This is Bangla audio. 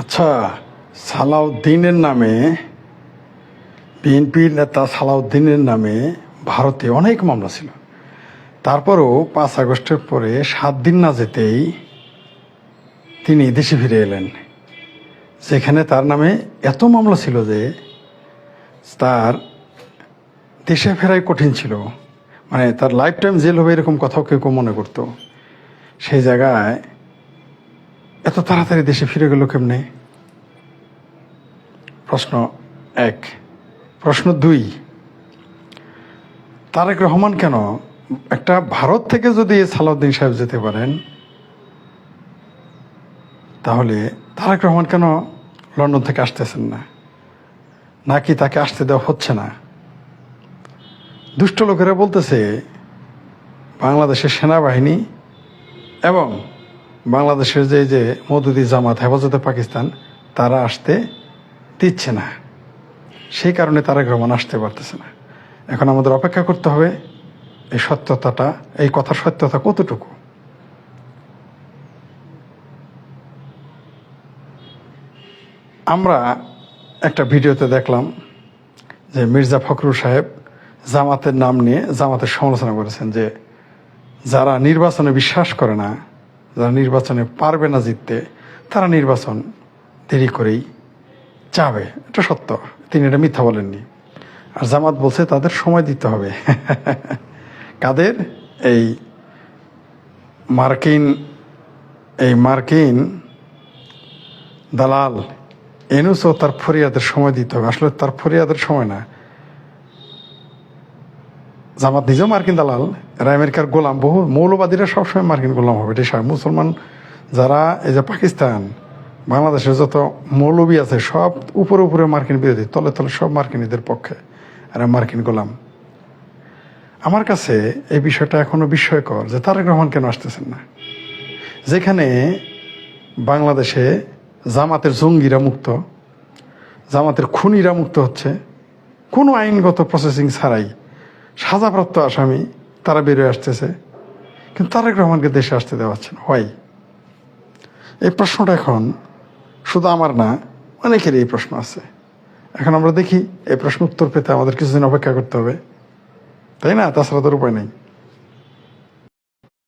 আচ্ছা সালাউদ্দিনের নামে, বিএনপির নেতা সালাউদ্দিনের নামে ভারতে অনেক মামলা ছিল। তারপরও পাঁচ আগস্টের পরে সাত দিন না যেতেই তিনি দেশে ফিরে এলেন, যেখানে তার নামে এত মামলা ছিল যে তার দেশে ফেরাই কঠিন ছিল। মানে তার লাইফ টাইম জেল হবে এরকম কথাও কেউ কেউ মনে করতো। সেই জায়গায় এত তাড়াতাড়ি দেশে ফিরে গেল কেমনে? প্রশ্ন এক। প্রশ্ন দুই, তারেক রহমান কেন একটা ভারত থেকে যদি সালাউদ্দিন সাহেব যেতে পারেন, তাহলে তারেক রহমান কেন লন্ডন থেকে আসতেছেন না? নাকি তাকে আসতে দেওয়া হচ্ছে না? দুষ্ট লোকেরা বলতেছে, বাংলাদেশের সেনাবাহিনী এবং বাংলাদেশের যে যে মদুদি জামাত, হেফাজতে পাকিস্তান, তারা আসতে দিচ্ছে না। সেই কারণে তারা রহমান আসতে পারতেছে না। এখন আমাদের অপেক্ষা করতে হবে এই সত্যতাটা, এই কথার সত্যতা কতটুকু? আমরা একটা ভিডিওতে দেখলাম যে মির্জা ফখরুল সাহেব জামাতের নাম নিয়ে জামাতের সমালোচনা করেছেন যে যারা নির্বাচনে বিশ্বাস করে না যারা নির্বাচনে পারবে না জিততে, তারা নির্বাচন দেরি করেই যাবে এটা সত্য। তিনি এটা মিথ্যা বলেননি। আর জামাত বলছে তাদের সময় দিতে হবে। কাদের? এই মার্কিন এই মার্কিন দালাল। এনুসও তার ফরিয়াদের সময় দিতে হবে। আসলে তার ফরিয়াদের সময় না। জামাত নিজেও মার্কিন দালাল। এরা আমেরিকার গোলাম, বহু মৌলবাদীরা সবসময় মার্কিন গোলাম হবে স্বাভাবিক। মুসলমান যারা, এই যে পাকিস্তান, বাংলাদেশের যত মৌলবী আছে, সব উপরে উপরে মার্কিন বিরোধী, তলে তলে সব মার্কিনীদের পক্ষে এরা মার্কিন গোলাম। আমার কাছে এই বিষয়টা এখনও বিস্ময়কর যে তারেক রহমান কেন আসতেছেন না? যেখানে বাংলাদেশে জামাতের জঙ্গিরা মুক্ত, জামাতের খুনিরা মুক্ত হচ্ছে, কোনো আইনগত প্রসেসিং ছাড়াই সাজাপ্রাপ্ত আসামি, তারা বেরিয়ে আসতেছে। কিন্তু তারেক রহমানকে দেশে আসতে দেওয়া হচ্ছে না। হয় এই প্রশ্নটা এখন শুধু আমার না, অনেকেরই এই প্রশ্ন আছে। এখন আমরা দেখি, এই প্রশ্ন উত্তর পেতে আমাদের কিছুদিন অপেক্ষা করতে হবে। তাই না? তাছাড়া তোর উপায় নেই।